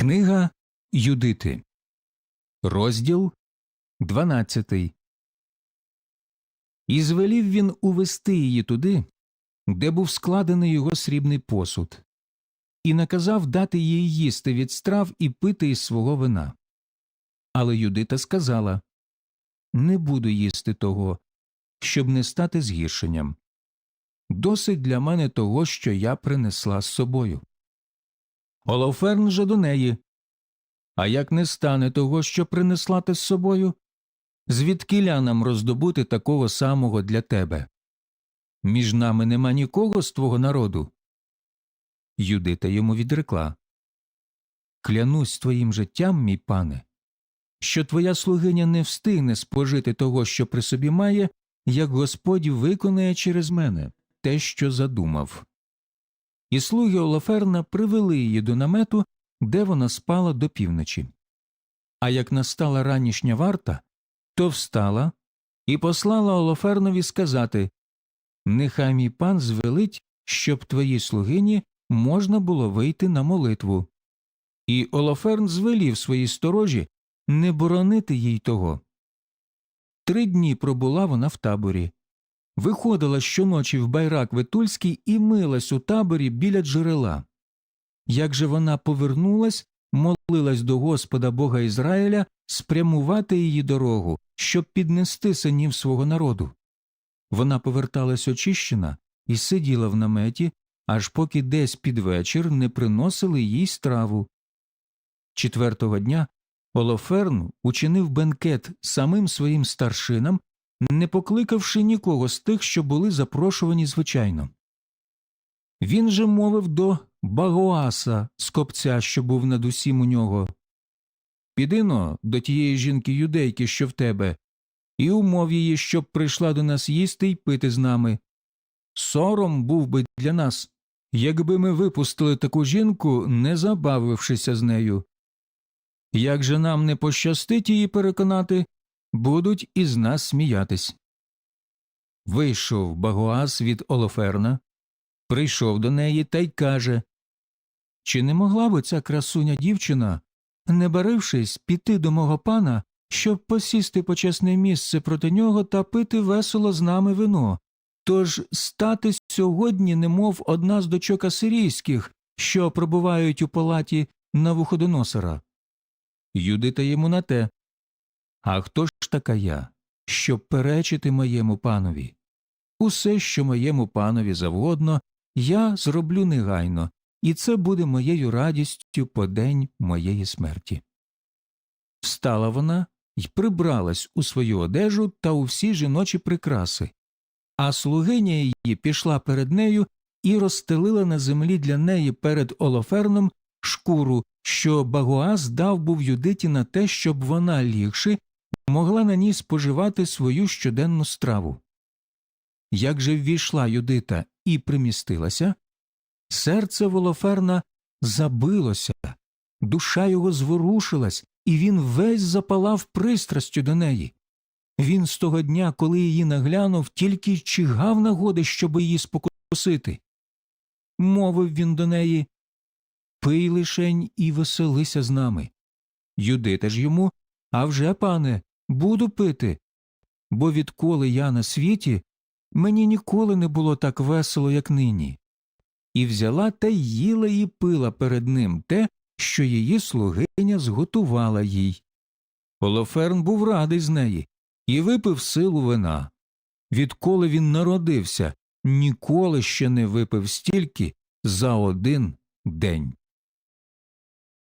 Книга Юдити, розділ 12. І звелів він увести її туди, де був складений його срібний посуд, і наказав дати їй їсти від страв і пити із свого вина. Але Юдита сказала Не буду їсти того, щоб не стати згіршенням. Досить для мене того, що я принесла з собою. Олоферн же до неї. А як не стане того, що принесла ти з собою? Звідкиля нам роздобути такого самого для тебе? Між нами нема нікого з твого народу. Юдита йому відрекла. Клянусь твоїм життям, мій пане, що твоя слугиня не встигне спожити того, що при собі має, як Господь виконає через мене те, що задумав. І слуги Олаферна привели її до намету, де вона спала до півночі. А як настала ранішня варта, то встала і послала Олафернові сказати Нехай мій пан звелить, щоб твоїй слугині можна було вийти на молитву. І Олаферн звелів своїй сторожі не боронити їй того. Три дні пробула вона в таборі. Виходила щоночі в байрак Ветульський і милась у таборі біля джерела. Як же вона повернулась, молилась до Господа Бога Ізраїля спрямувати її дорогу, щоб піднести синів свого народу. Вона поверталась очищена і сиділа в наметі, аж поки десь під вечір не приносили їй страву. Четвертого дня Олоферн учинив бенкет самим своїм старшинам, не покликавши нікого з тих, що були запрошувані звичайно. Він же мовив до Багоаса, скопця, що був над усім у нього Підино до тієї жінки юдейки, що в тебе, і умов її, щоб прийшла до нас їсти й пити з нами. Сором був би для нас, якби ми випустили таку жінку, не забавившися з нею. Як же нам не пощастить її переконати, будуть із нас сміятись. Вийшов Багоас від Олоферна, прийшов до неї та й каже Чи не могла б ця красуня дівчина, не барившись, піти до мого пана, щоб посісти почесне місце проти нього та пити весело з нами вино, тож стати сьогодні, немов одна з дочок асирійських, що пробувають у палаті Навуходоносора. Юдита йому на те. А хто ж така я, щоб перечити моєму панові? Усе, що моєму панові завгодно, я зроблю негайно, і це буде моєю радістю по день моєї смерті. Встала вона й прибралась у свою одежу та у всі жіночі прикраси, а слугиня її пішла перед нею і розстелила на землі для неї перед Олоферном шкуру, що Багуаз дав був Юдиті на те, щоб вона лігши могла на ній споживати свою щоденну страву. Як же ввійшла Юдита і примістилася, серце Волоферна забилося, душа його зворушилась, і він весь запалав пристрастю до неї. Він з того дня, коли її наглянув, тільки чигав нагоди, щоб її спокусити. Мовив він до неї Пий лишень і веселися з нами. Юдита ж йому А вже, пане, буду пити. Бо відколи я на світі, мені ніколи не було так весело, як нині. І взяла та їла і пила перед ним те, що її слугиня зготувала їй. Олоферн був радий з неї і випив силу вина. Відколи він народився, ніколи ще не випив стільки за один день.